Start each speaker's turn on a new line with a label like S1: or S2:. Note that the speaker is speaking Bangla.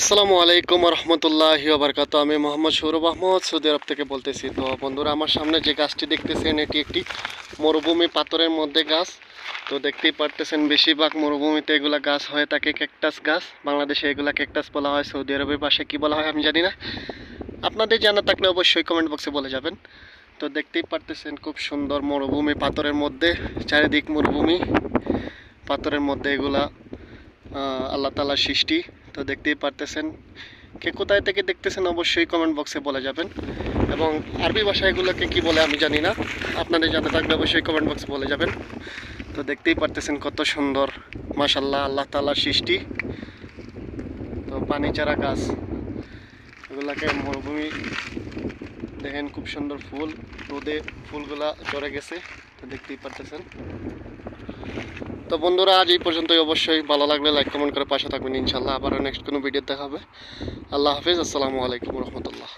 S1: আসসালামু আলাইকুম রহমতুল্লাহি বারকাত আমি মোহাম্মদ সৌরভ আহমদ, সৌদি আরব থেকে বলতেছি। তো বন্ধুরা, আমার সামনে যে গাছটি দেখতেছেন, এটি একটি মরুভূমি পাথরের মধ্যে গাছ। তো দেখতেই পারতেছেন, বেশিরভাগ মরুভূমিতে এগুলা গাছ হয়ে থাকে ক্যাকটাস গাছ। বাংলাদেশে এগুলা ক্যাকটাস বলা হয়, সৌদি আরবের পাশে কি বলা হয় আমি জানি না। আপনাদের জানা থাকলে অবশ্যই কমেন্ট বক্সে বলে যাবেন। তো দেখতেই পারতেছেন, খুব সুন্দর মরুভূমি পাথরের মধ্যে, চারিদিক মরুভূমি পাথরের মধ্যে এগুলা আল্লাহ তালার সৃষ্টি। তো দেখতেই পারতেছেন। কে কোথায় থেকে দেখতেছেন অবশ্যই কমেন্ট বক্সে বলে যাবেন। এবং আরবি ভাষা এগুলোকে কি বলে আমি জানি না। আপনাদের জানা থাকলে অবশ্যই কমেন্ট বক্সে বলে যাবেন। তো দেখতেই পারতেছেন কত সুন্দর মাশাল্লাহ আল্লাহ তালার সৃষ্টি। তো পানি চারা গাছ, এগুলাকে মরুভূমি, দেখেন খুব সুন্দর ফুল, রোদে ফুলগুলা চড়ে গেছে। তো দেখতেই পারতেছেন। তো বন্ধুরা, আজ এই পর্যন্তই। অবশ্যই ভালো লাগলে লাইক কমেন্ট করে পাশে থাকবেন ইনশাল্লাহ আবার নেক্সট কোনো ভিডিও দেখাবে আল্লাহ হাফিজ। আসসালামু আলাইকুম রহমতুল্লাহ।